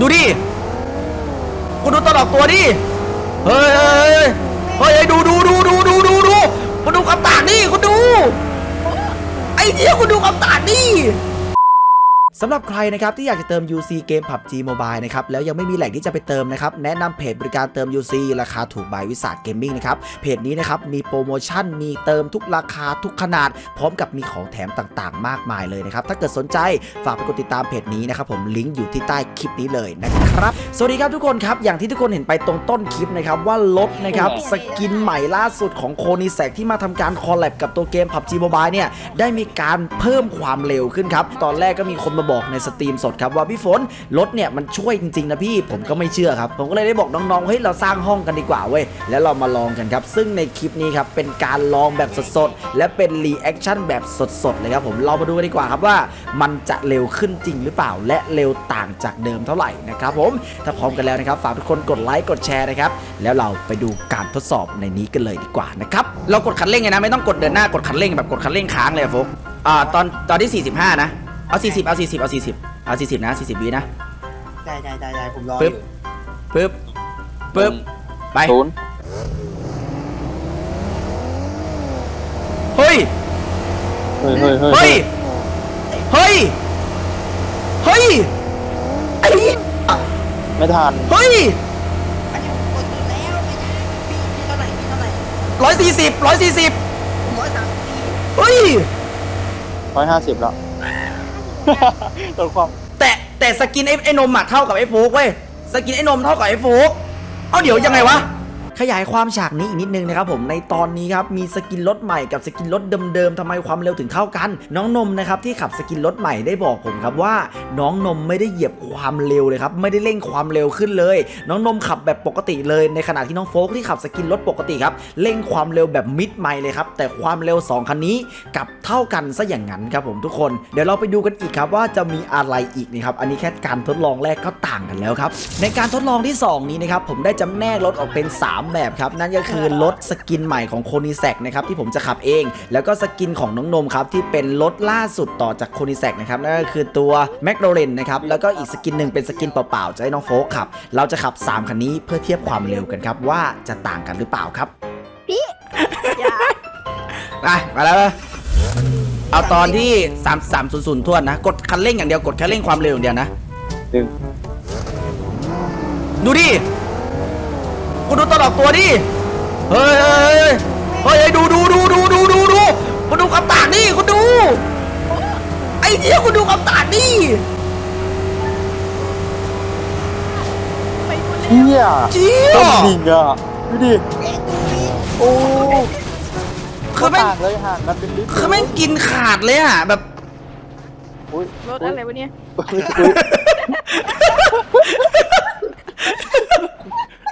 ดูดิกูดูตอนออกตัวดิเฮ้ยเฮ้ยเฮ้ยเฮ้ยดูดูดูดูดูดูดูกูดูคำตาดนี่กูดูไอ้เหี้ยกูดูคำตาดนี่ สำหรับใครนะครับที่อยากจะเติม UC เกม PUBG Mobile นะครับแล้วยังไม่มีแหล่งที่จะไปเติมนะครับแนะนำเพจบริการเติม UC ราคาถูกบายวิสาทเกมมิ่งนะครับเพจนี้นะครับมีโปรโมชั่นมีเติมทุกราคาทุกขนาด พร้อมกับมีของแถมต่างๆ มากมายเลยนะครับถ้าเกิดสนใจฝากไปกดติดตามเพจนี้นะครับผมลิงก์อยู่ที่ใต้คลิปนี้เลยนะครับสวัสดีครับทุกคนครับอย่างที่ทุกคนเห็นไปตรงต้นคลิปนะครับว่ารถนะครับสกินใหม่ล่าสุดของโคนิแซกที่มาทำการคอลแลบกับตัวเกม PUBG Mobile เนี่ยได้มีการเพิ่มความเร็วขึ้นครับตอนแรกก็มีคนมาบอกในสตรีมสดครับว่าพี่ฝนรถเนี่ยมันช่วยจริงๆนะพี่ผมก็ไม่เชื่อครับผมก็เลยได้บอกน้องๆเฮ้ยเราสร้างห้องกันดีกว่าเว้ยแล้วเรามาลองกันครับซึ่งในคลิปนี้ครับเป็นการลองแบบสดๆและเป็นรีแอคชั่นแบบสดๆเลยครับผมเรามาดูกันดีกว่าครับว่า มันจะเร็วขึ้นจริงหรือเปล่า และเร็วต่างจากเดิมเท่าไหร่นะครับผมถ้าพร้อมกันแล้วนะครับฝากทุกคนกดไลค์กดแชร์นะครับแล้วเราไปดูการทดสอบในนี้กันเลยดีกว่านะครับเรากดคันเร่งไงนะไม่ต้องกดเดินหน้ากดคันเร่งแบบกดคันเร่งค้างเลยอะโฟกอ่าตอนตอนที่ 45 นะ เอา40เอา40เอา40เอา40นะ40วินะใช่ใช่ใช่ใช่ผมรออปึ๊บยู่ปึ๊บปึ๊บไปศูนย์เฮ้ยเฮ้ยเฮ้ยเฮ้ยเฮ้ยเฮ้ยเฮ้ยไอ้เหี้ยไม่ทันเฮ้ยอันนี้ผมกดอยู่แล้วไม่ได้พี่พี่เท่าไหร่พี่เท่าไหร่ร้อยสี่สิบร้อยสี่สิบผมร้อยสามสิบสี่เฮ้ยร้อยห้าสิบแล้ว ตัวความแต่แต่สกินไอ้ไอ้นมอะเท่ากับไอ้โฟกเว้ย สกินไอ้นมเท่ากับไอ้โฟกเอ้าเดี๋ยวยังไงวะ ขยายความฉากนี้อีกนิดนึงนะครับผมในตอนนี้ครับมีสกินรถใหม่กับสกินรถเดิมๆทำไมความเร็วถึงเท่ากัน น้องนมนะครับที่ขับสกินรถใหม่ได้บอกผมครับว่า น้องนมไม่ได้เหยียบความเร็วเลยครับไม่ได้เร่งความเร็วขึ้นเลย น้องนมขับแบบปกติเลยในขณะที่น้องโฟกที่ขับสกินรถปกติครับเร่งความเร็วแบบมิดไมล์เลยครับแต่ความเร็วสองคันนี้กับเท่ากันซะอย่างนั้นครับผมทุกคนเดี๋ยวเราไปดูกันอีกครับว่าจะมีอะไรอีกนะครับอันนี้แค่การทดลองแรกก็ต่างกันแล้วครับในการทดลองที่สองนี้นะครับผมได้จำแนกรถออกเป็น 3แบบครับนั่นก็คือรถสกินใหม่ของโคนิแซกนะครับที่ผมจะขับเอง แล้วก็สกินของน้องนมครับที่เป็นรถล่าสุดต่อจากโคนิแซกนะครับนั่นก็คือตัวแมคโดเรนนะครับแล้วก็อีกสกินหนึ่งเป็นสกินเปล่าๆจะให้น้องโฟกขับ เราจะขับ 3 คันนี้เพื่อเทียบความเร็วกันครับว่าจะต่างกันหรือเปล่าครับอย่าไปมาแล้วนะเอาตอนที่3 3 0 0ทวนนะ กดคันเร่งอย่างเดียวกดคันเร่งความเร็วอย่างเดียวนะหนึ่งดูดิ คุณดูตอนอกตัวดิเฮ้ยเฮ้ยเฮ้ยเฮ้ยเฮ้ดูดูดูดูดูดูดูคุณดูคำตางนี่คุณดูไอ้เหี้ยคุณดูคำตานี่ไปหมดแล้วเฮียเจี๊ยต้นดิ่งอะดูดิโอ้คือแม่งต่างเลยห่างกันเป็นลิตรคือแม่งกินขาดเลยอะแบบรถอะไรวะเนี่ย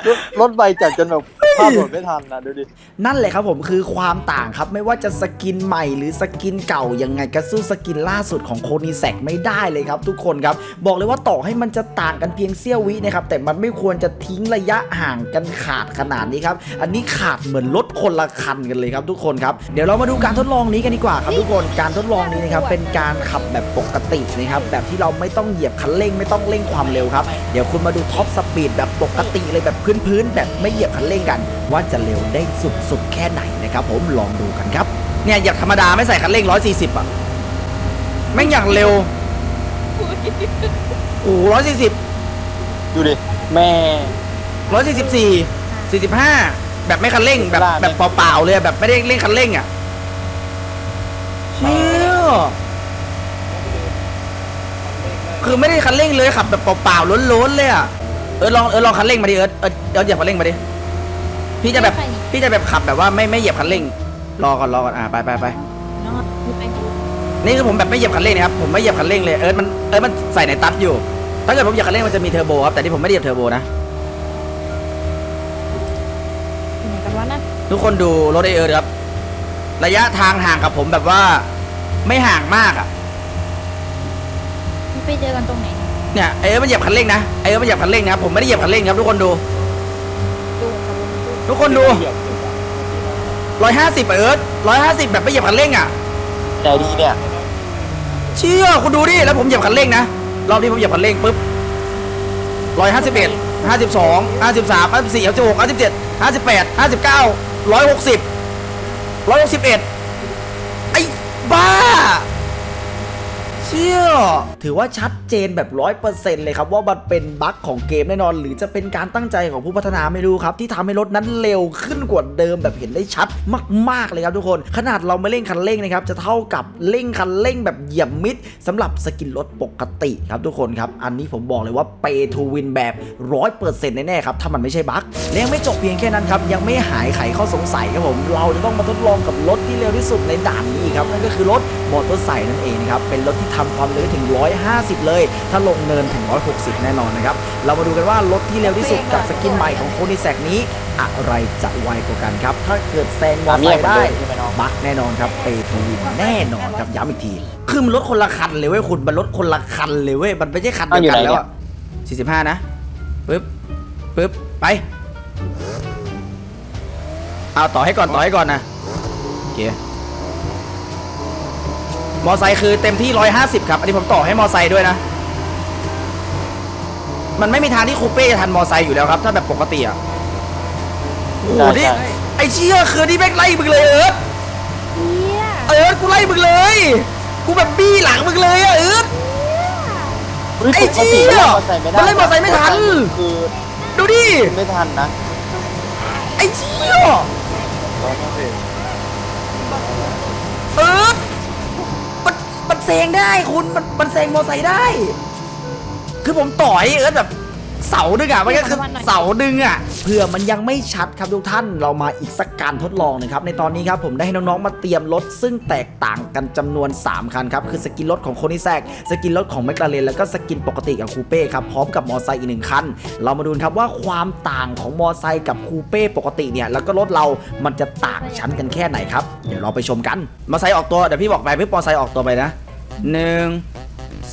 รถรถไวจัดจนแบบ ภาพหลดไม่ทันนะดูดิ นั่นแหละครับผมคือความต่างครับไม่ว่าจะสกินใหม่หรือสกินเก่ายังไงก็สู้สกินล่าสุดของโคนิแซกไม่ได้เลยครับ ทุกคนครับบอกเลยว่าต่อให้มันจะต่างกันเพียงเสี้ยววินะครับแต่มันไม่ควรจะทิ้งระยะห่างกันขาดขนาดนี้ครับอันนี้ขาดเหมือนรถคนละคันกันเลยครับทุกคนครับเดี๋ยวเรามาดูการทดลองนี้กันดีกว่าครับทุกคนการทดลองนี้นะครับเป็นการขับแบบปกตินะครับแบบที่เราไม่ต้องเหยียบคันเร่งไม่ต้องเร่งความเร็วครับเดี๋ยวคุณมาดูท็อปสปีดแบบปกติเลยแบบพื้นๆแบบไม่เหยียบคันเร่งกันว่าจะเร็วได้สุดๆแค่ไหนนะครับผมลองดูกันครับ เนี่ยอยากธรรมดาไม่ใส่คันเร่ง 140 อะ แม่งอย่างเร็วโอ้ร้อยสี่สิบดูดิ แม่ร้อยสี่สิบสี่สี่สิบห้าแบบไม่คันเร่งแบบได้ไหมแบบเปล่าๆเลยอะแบบไม่ได้เร่งคันเร่งอะเชี่ยคือไม่ได้คันเร่งเลยขับแบบเปล่าๆล้นๆเลยอะเออลองเออลองคันเร่งมาดิเออเออเออเหยียบคันเร่งมาดิ พี่จะแบบพี่จะแบบขับแบบว่าไม่ไม่เหยียบคันเร่ง รอก่อนรอก่อนอ่าไปไปไปน้องมีไปดูนี่คือผมแบบไม่เหยียบคันเร่งนะครับผมไม่เหยียบคันเร่งเลยเอิร์ธมันเอิร์ธมันใส่ในตัดอยู่ ถ้าเกิดผมเหยียบคันเร่งมันจะมีเทอร์โบครับแต่ที่ผมไม่ได้เหยียบเทอร์โบนะไหนกันวะนั่นทุกคนดูรถไอเอิร์ธครับระยะทางห่างกับผมแบบว่าไม่ห่างมากอะไปเจอกันตรงไหนเนี่ยไอเอิร์ธมันเหยียบคันเร่งนะไอเอิร์ธมันเหยียบคันเร่งนะครับผมไม่ได้เหยียบคันเร่งครับทุกคนดูดู ทุกคนดู ร้อยห้าสิบเอิร์ธร้อยห้าสิบแบบไม่เหยียบคันเร่งอะ ใจดีเนี่ยเชี่ยคุณดูดิ แล้วผมเหยียบคันเร่งนะ รอบนี้ผมเหยียบคันเร่งปุ๊บร้อยห้าสิบเอ็ดห้าสิบสองห้าสิบสามห้าสิบสี่ห้าสิบหกห้าสิบเจ็ดห้าสิบแปดห้าสิบเก้าร้อยหกสิบร้อยหกสิบเอ็ดไอ้บ้า เชี่ยถือว่าชัดเจนแบบร้อยเปอร์เซ็นต์เลยครับ ว่ามันเป็นบั๊กของเกมแน่นอน หรือจะเป็นการตั้งใจของผู้พัฒนาไม่รู้ครับ ที่ทำให้รถนั้นเร็วขึ้นกว่าเดิมแบบเห็นได้ชัดมาก ๆ เลยครับทุกคน ขนาดเราไม่เร่งคันเร่งนะครับ จะเท่ากับเร่งคันเร่งแบบเหยียบมิดสำหรับสกินรถปกติครับทุกคนครับอันนี้ผมบอกเลยว่าเปทูวินแบบร้อยเปอร์เซ็นต์แน่ๆครับถ้ามันไม่ใช่บั๊กและยังไม่จบเพียงแค่นั้นครับยังไม่หายไขข้อสงสัยครับผมเราจะต้องมาทดลองกับรถที่เร็วที่สุดในด่านนี้ครับนั่นก็คือรถมอเตอร์ไซค์นั่นเองครับเป็นรถที่ทำความเร็วได้ถึง 150 เลย ถ้าลงเนินถึง 160 แน่นอนนะครับ เรามาดูกันว่ารถที่เร็วที่สุดกับสกินใหม่ของโคนิแซกนี้อะไรจะไวกว่ากันครับ ถ้าเกิดแซงมอเตอร์ไซค์ได้ใช่ไหมน้องบักแน่นอนครับเปทูวินแน่นอนครับย้ำอีกที คือมันรถคนละคันเลยเว้ยคุณมันรถคนละคันเลยเว้ยมันไม่ใช่คันเดียวกันแล้วอะ45 นะปึ๊บปึ๊บไปเอาต่อให้ก่อนต่อให้ก่อนนะโอเค มอไซค์คือเต็มที่ 150 ครับ อันนี้ผมต่อให้มอไซค์ด้วยนะ มันไม่มีทางที่คูเป้จะทันมอไซค์อยู่แล้วครับ ถ้าแบบปกติอะโอ้โหใช่นี่ใช่ ไอเชี่ยคือนี่แม่งไล่มึงเลยเอิร์ธเนี่ยเอิร์ธกูไล่มึงเลย กูแบบบี้หลังมึงเลยอะเอิร์ธฮ้ยไอ้ปกติเจี๊ยมันเล่นมอเตอร์ไซค์ไม่ได้มันเล่นมอเตอร์ไซค์ไม่ทัน คือดูดิ ไม่ทันนะไอเชี่ยเออมัน มันแซงได้คุณมันมันแซงมอไซค์ได้ คือผมต่อยเอิร์ธแบบเสาดึงอะมันก็คือเสาดึงอะเพื่อมันยังไม่ชัดครับทุกท่านเรามาอีกสักการทดลองหนะครับในตอนนี้ครับผมได้ให้น้องๆมาเตรียมรถซึ่งแตกต่างกันจำนวน 3 คันครับคือสกินรถของโคนิแซกสกินรถของแมคลาเรนแล้วก็สกินปกติกับคูเป้ครับพร้อมกับมอไซค์อีกหนึ่งคัน เรามาดูกันครับว่าความต่างของมอไซค์กับคูเป้ปกติเนี่ยแล้วก็รถเรา มันจะต่างชั้นกันแค่ไหนครับเดี๋ยวเราไปชมกันมอไซค์ออกตัวเดี๋ยวพี่บอกไปพี่มอไซค์ออกตัวไปนะ หนึ่ง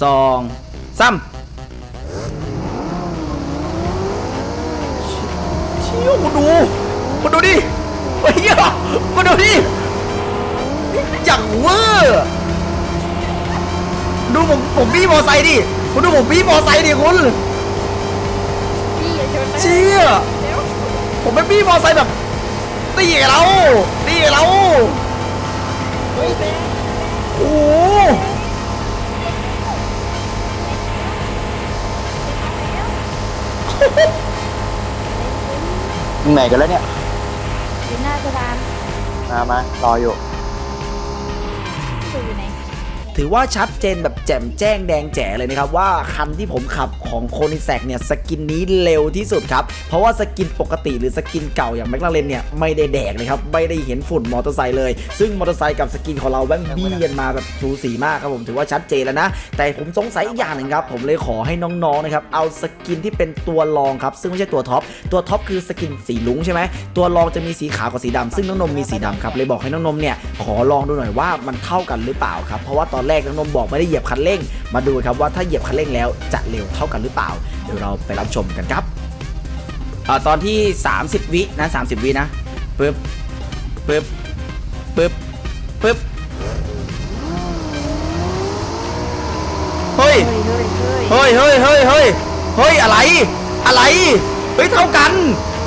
สองสามเชี่ยวคุณดูคุณดูดิเฮ้ยคุณดูดิอย่างเวอร์ดูผมผมบี้มอไซค์ดิคุณดูผมบี้มอไซค์ดิคุณพี่อย่าชนนะเชี่ยเดี๋ยวผมไม่บี้มอไซค์แบบตีกับเราตีกับเรา มึงไหนกันแล้วเนี่ยอยู่หน้ากระดานมา มารออยู่คืออยู่ไหน ถือว่าชัดเจนแบบแจ่มแจ้งแดงแจ๋เลยนะครับว่าคันที่ผมขับของโคนิแซกเนี่ยสกินนี้เร็วที่สุดครับ เพราะว่าสกินปกติหรือสกินเก่าอย่างแมคลาเรนเนี่ยไม่ได้แดกเลยครับ ไม่ได้เห็นฝุ่นมอเตอร์ไซค์เลย ซึ่งมอเตอร์ไซค์กับสกินของเราแม่งบี้กันมาแบบสูสีมากครับผมถือว่าชัดเจนแล้วนะ แต่ผมสงสัยอีกอย่างหนึ่งครับ ผมเลยขอให้น้องๆนะครับเอาสกินที่เป็นตัวรองครับซึ่งไม่ใช่ตัวท็อปตัวท็อปคือสกินสีลุงใช่ไหมตัวรองจะมีสีขาวกับสีดำซึ่งน้องนมมีสีดำครับเลยบอกให้น้องนมเนี่ยขอลองดูหน่อยว่ามันเท่ากันหรือเปล่าครับเพราะว่าตอนแรกน้องนมบอกไม่ได้เหยียบคันเร่ง มาดูครับว่าถ้าเหยียบคันเร่งแล้วจะเร็วเท่ากันหรือเปล่า เดี๋ยวเราไปรับชมกันครับอตอนที่ 30 วินะ 30 วินะปึ๊บปึ๊บปึ๊บปึ๊บเฮ้ยเฮ้ยเฮ้ยเฮ้ยเฮ้ยเฮ้ยอะไร อะไร เฮ้ยเท่ากัน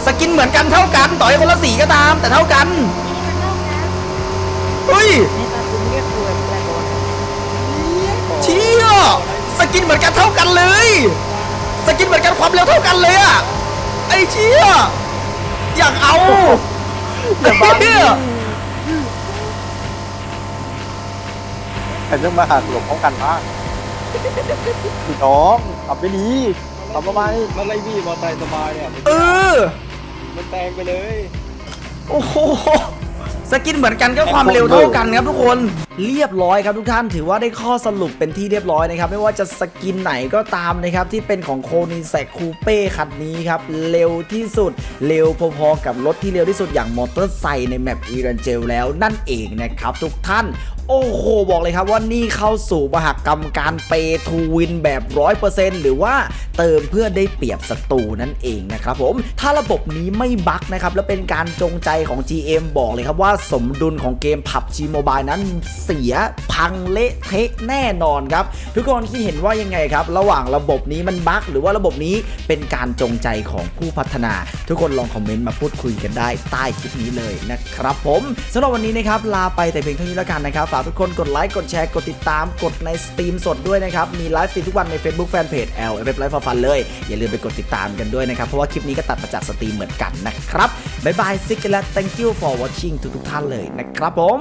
สกินเหมือนกันเท่ากัน ต่อยคนละสีก็ตาม แต่เท่ากัน เฮ้ย ในตาคุณเรียกตัวอะไรก่อน เชี่ย สกินเหมือนกันเท่ากันเลย สกินเหมือนกันความเร็วเท่ากันเลยอะไอ้เชี่ยอยากเอาอย่าบังเหี้ยแต่เรื่องมาหักหลบพร้อมกันมากพี่น้องขับไปดีขับประมาณนี้มันไล่บี้มอเตอร์ไซค์สบายเนี่ยเออมันแซงไปเลย โอ้โหสกินเหมือนกันก็ความเร็วเท่ากันครับทุกคน เรียบร้อยครับทุกท่านถือว่าได้ข้อสรุปเป็นที่เรียบร้อยนะครับ ไม่ว่าจะสกินไหนก็ตามนะครับ ที่เป็นของโคนิแซกคูเป้คันนี้ครับ เร็วที่สุด เร็วพอๆกับรถที่เร็วที่สุดอย่างมอเตอร์ไซค์ในแมปอีรันเจลแล้วนั่นเองนะครับทุกท่านโอ้โห บอกเลยครับว่านี่เข้าสู่มหกรรมการเปทูวินแบบ 100%หรือว่าเติมเพื่อได้เปรียบศัตรูนั่นเองนะครับผม ถ้าระบบนี้ไม่บั๊กนะครับ และเป็นการจงใจของ GM บอกเลยครับว่าสมดุลของเกม PUBG Mobile นั้นเสียพังเละเทะแน่นอนครับ ทุกคนที่เห็นว่ายังไงครับ ระหว่างระบบนี้มันบั๊กหรือว่าระบบนี้เป็นการจงใจของผู้พัฒนา ทุกคนลองคอมเมนต์มาพูดคุยกันได้ใต้คลิปนี้เลยนะครับผมสำหรับวันนี้นะครับลาไปแต่เพียงเท่านี้แล้วกันนะครับฝากทุกคนกดไลค์กดแชร์กดติดตามกดในสตรีมสดด้วยนะครับมีไลฟ์สตรีมทุกวันใน Facebook Fanpage L F F Life for Fun เลย อย่าลืมไปกดติดตามกันด้วยนะครับ เพราะว่าคลิปนี้ก็ตัดมาจากสตรีมเหมือนกันนะครับบ๊ายบายซิกและ thank you for watching ทุกๆท่านเลยนะครับผม